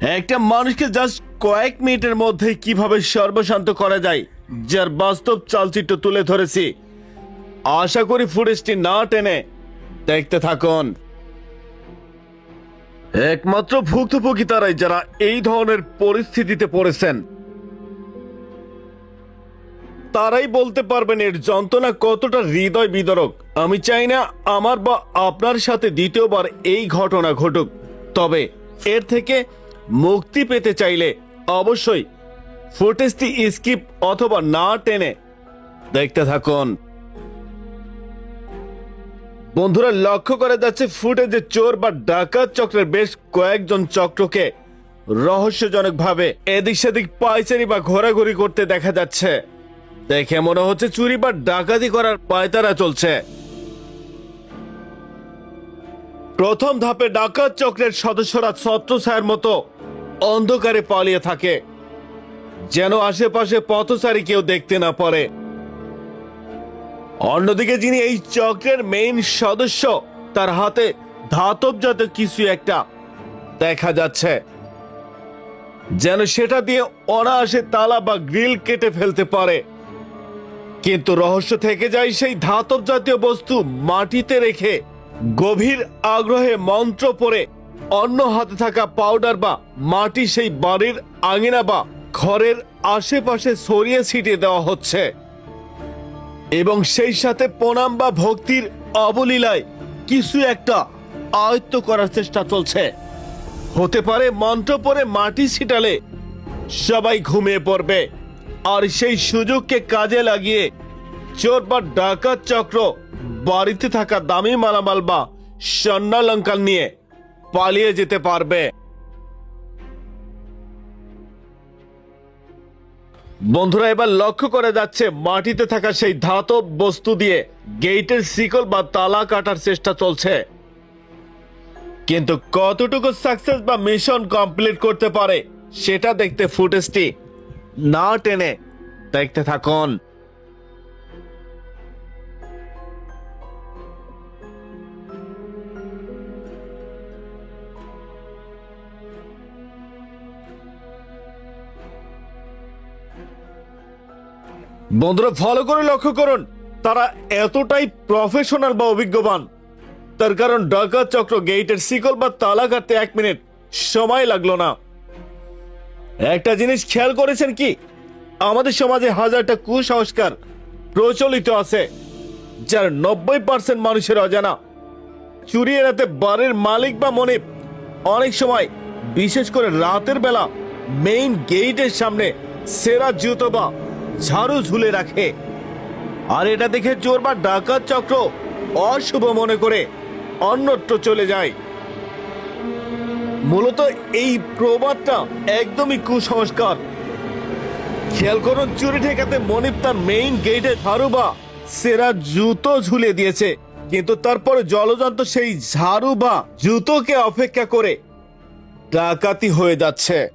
একটা মানুষকে জাস্ট কয়েক মিনিটের মধ্যে কীভাবে সর্বশান্ত করা যায়, যার বাস্তব চালচিত্র তুলে ধরেছি। আশা করি ফুটেজটি না টেনে দেখতে থাকুন। একমাত্র ভুক্তভোগী তারাই যারা এই ধরনের পরিস্থিতিতে পড়েছেন। তারাই বলতে পারবেন এর যন্ত্রণা কতটা হৃদয় বিদরক। আমি চাই না আমার বা আপনার সাথে দ্বিতীয়বার এই ঘটনা ঘটুক, তবে এর থেকে মুক্তি পেতে চাইলে অবশ্যই ফুটেজটি স্কিপ অথবা না টেনে দেখতে থাকুন। বন্ধুরা, লক্ষ্য করে যাচ্ছে ফুটেজে চোর বা ডাকাত চক্রের বেশ কয়েকজন চক্রকে রহস্যজনকভাবে এদিক সেদিক পাইচারি বা ঘোরাঘুরি করতে দেখা যাচ্ছে। দেখে মনে হচ্ছে চুরি বা ডাকাতি করার পায়তারা চলছে। প্রথম ধাপে ডাকাত চক্রের সদস্যরা ছত্রছায়ার মতো অন্ধকারে পালিয়ে থাকে। যেন আশেপাশে পথচারী কেউ দেখতে না পারে। অন্যদিকে যিনি এই চক্রের মেইন সদস্য, তার হাতে ধাতব জাতীয় কিছু একটা দেখা যাচ্ছে। যেন সেটা দিয়ে অনায়াসে তালা বা গ্রিল কেটে ফেলতে পারে। কিন্তু রহস্য থেকে যায় সেই ধাতব জাতীয় বস্তু মাটিতে রেখে গভীর আগ্রহে মন্ত্র পড়ে অন্য হাতে থাকা পাউডার বা মাটি সেই বাড়ির আঙিনা বা ঘরের আশেপাশে ছড়িয়ে ছিটিয়ে দেওয়া হচ্ছে। এবং সেই সাথে প্রণাম বা ভক্তির অবলীলায় কিছু একটা আয়ত্ত করার চেষ্টা চলছে। হতে পারে মন্ত্র পরে মাটি ছিটালে সবাই ঘুমিয়ে পড়বে, আর সেই সুযোগকে কাজে লাগিয়ে চোর বা ডাকাত চক্র বাড়িতে থাকা দামি মালামাল বা স্বর্ণালঙ্কার নিয়ে পালিয়ে যেতে পারবে। বন্ধুরা, এবার লক্ষ্য করে যাচ্ছে, মাটিতে থাকা সেই ধাতব বস্তু দিয়ে গেটের শিকল বা তালা কাটার চেষ্টা চলছে। কিন্তু কতটুকু সাকসেস বা মিশন কমপ্লিট করতে পারে, সেটা দেখতে ফুটেজটি না টেনে দেখতে থাকুন। বন্ধুরা ফলো করে লক্ষ্য করুন, তারা এতটাই প্রফেশনাল বা অভিজ্ঞবান। তার কারণ ডাকাত চক্র গেটের শিকল বা তালা কাটতে এক মিনিট সময় লাগল না। একটা জিনিস খেয়াল করেছেন কি? আমাদের সমাজে হাজারটা কুসংস্কার প্রচলিত আছে, যার নব্বই পার্সেন্ট মানুষের অজানা। চুরি এড়াতে বাড়ির মালিক বা মনিব অনেক সময়, বিশেষ করে রাতের বেলা মেইন গেইটের সামনে সেরা জুতো বা ঝাড়ু ঝুলে রাখে। আর এটা দেখে চোর বা ডাকাত চক্র অশুভ মনে করে অন্যত্র চলে যায়। মূলত এই প্রবাদটা একদমই কুসংস্কার। খেয়াল করুন, চুরি ঠেকাতে মনিব তার মেইন গেটে ঝাড়ু বা সেরা জুতো ঝুলে দিয়েছে। কিন্তু তারপরে জলযন্ত্র সেই ঝাড়ু বা জুতোকে অপেক্ষা করে ডাকাতি হয়ে যাচ্ছে।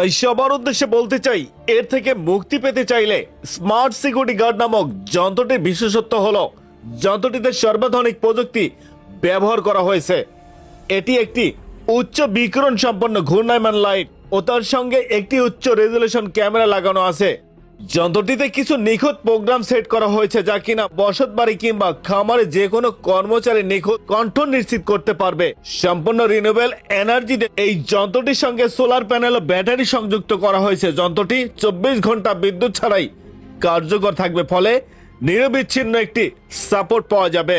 তাই সবার উদ্দেশ্যে বলতে চাই, এর থেকে মুক্তি পেতে চাইলে স্মার্ট সিকিউরিটি গার্ড নামক যন্ত্রটির বিশেষত্ব হল, যন্ত্রটিতে সর্বাধুনিক প্রযুক্তি ব্যবহার করা হয়েছে। এটি একটি উচ্চ বিকিরণ সম্পন্ন ঘূর্ণায়মান লাইট ও তার সঙ্গে একটি উচ্চ রেজুলেশন ক্যামেরা লাগানো আছে। যন্ত্রটিতে কিছু নিখুঁত প্রোগ্রাম সেট করা হয়েছে যা কিনা বসত বাড়ি কিংবা খামারে যে কোনো কর্মচারী নিখুঁত কণ্ঠ নিশ্চিত করতে পারবে। সম্পূর্ণ রিনিউবেল এনার্জি এই যন্ত্রটির সঙ্গে সোলার প্যানেল ও ব্যাটারি সংযুক্ত করা হয়েছে। যন্ত্রটি চব্বিশ ঘণ্টা বিদ্যুৎ ছাড়াই কার্যকর থাকবে, ফলে নিরবিচ্ছিন্ন একটি সাপোর্ট পাওয়া যাবে।